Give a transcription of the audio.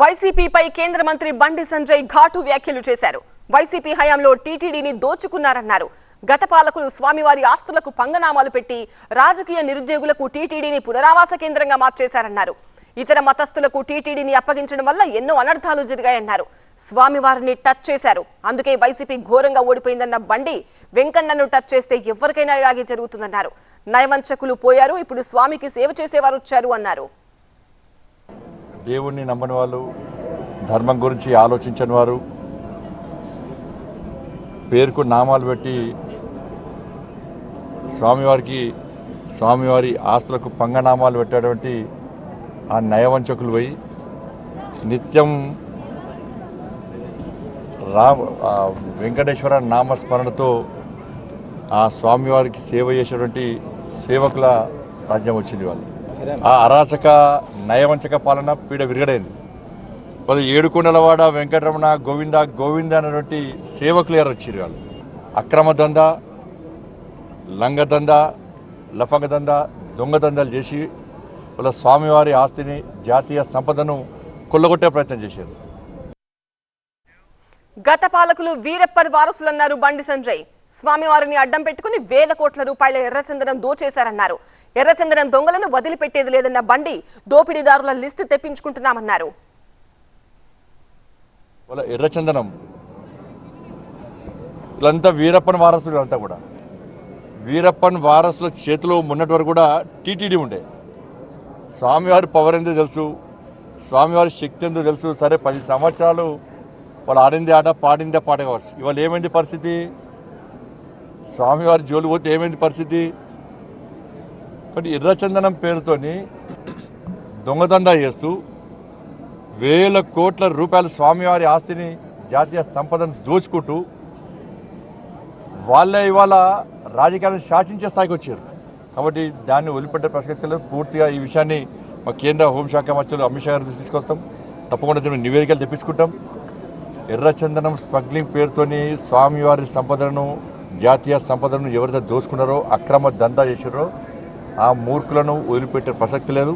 వైసీపీపై కేంద్ర మంత్రి బండి సంజయ్ ఘాటు వ్యాఖ్యలు చేశారు. వైసీపీ హయాంలో టీటీడీని దోచుకున్నారన్నారు. గత పాలకులు స్వామివారి ఆస్తులకు పంగనామాలు పెట్టి రాజకీయ నిరుద్యోగులకు టీటీడీని పునరావాస కేంద్రంగా మార్చేశారన్నారు. ఇతర మతస్థులకు టీటీడీని అప్పగించడం వల్ల ఎన్నో అనర్థాలు జరిగాయన్నారు. స్వామివారిని టచ్ చేశారు. అందుకే వైసీపీ ఘోరంగా ఓడిపోయిందన్న బండి వెంకన్నను టచ్ చేస్తే ఎవరికైనా ఇలాగే జరుగుతుందన్నారు. నయవంచకులు పోయారు ఇప్పుడు స్వామికి సేవ చేసేవారు వచ్చారు అన్నారు. దేవుణ్ణి నమ్మని వాళ్ళు ధర్మం గురించి ఆలోచించని వారు పేరుకు నామాలు పెట్టి స్వామివారికి స్వామివారి ఆస్తులకు పంగనామాలు పెట్టేటువంటి ఆ నయవంచకులు పోయి నిత్యం రామ వెంకటేశ్వర నామస్మరణతో ఆ స్వామివారికి సేవ చేసేటువంటి సేవకుల రాజ్యం వచ్చింది వాళ్ళు. ఆ అరాచక నయవంచక పాలన పీడ విరగడైంది. వాళ్ళు ఏడుకొండలవాడ వెంకటరమణ గోవింద గోవింద అనేటువంటి సేవకులు ఎవరు వచ్చారు వాళ్ళు? అక్రమ దంద లంగ దంద లఫంగ దంద దొంగ దందాలు చేసి వాళ్ళ స్వామివారి ఆస్తిని జాతీయ సంపదను కొల్లగొట్టే ప్రయత్నం చేశారు. గత పాలకులు వీరప్పర్ వారసులన్నారు బండి సంజయ్. స్వామివారిని అడ్డం పెట్టుకుని వేల కోట్ల రూపాయల ఎర్రచందనం దోచేశారన్నారు. ఎర్రచందనం దొంగలను వదిలిపెట్టేది లేదన్న బండి దోపిడీదారుల లిస్టు తెప్పించుకుంటున్నామన్నారు. వాళ్ళ ఎర్రచందనం. వీళ్ళంతా వీరప్పన్ వారసులు అంతా కూడా. వీరప్పన్ వారసుల చేతిలో ఉన్నటి వరకు కూడా టీటీడీ ఉండే. స్వామివారి పవర్ ఎంతో తెలుసు. స్వామివారి శక్తి ఎంతో తెలుసు. సరే పది సంవత్సరాలు వాళ్ళు ఆడింది ఆట పాడిందే పాట కావచ్చు. ఇవాళ ఏమైంది పరిస్థితి? స్వామివారి జోలు పోతే ఏమైంది పరిస్థితి? కాబట్టి ఎర్రచందనం పేరుతోని దొంగదందా చేస్తూ వేల కోట్ల రూపాయల స్వామివారి ఆస్తిని జాతీయ సంపదను దోచుకుంటూ వాళ్ళే ఇవాళ రాజకీయాలను శాసించే స్థాయికి వచ్చారు. కాబట్టి దాన్ని వదిలిపెట్టే ప్రసక్తిలో పూర్తిగా ఈ విషయాన్ని మా కేంద్ర హోంశాఖ మంత్రులు అమిత్ షా గారి దృష్టికి తీసుకొస్తాం. తప్పకుండా దీన్ని నివేదికలు తెప్పించుకుంటాం. ఎర్రచందనం స్మగ్లింగ్ పేరుతోని స్వామివారి సంపదను జాతీయ సంపదను ఎవరైతే దోచుకున్నారో అక్రమ దందా చేసారో ఆ మూర్ఖులను వదిలిపెట్టే ప్రసక్తి లేదు.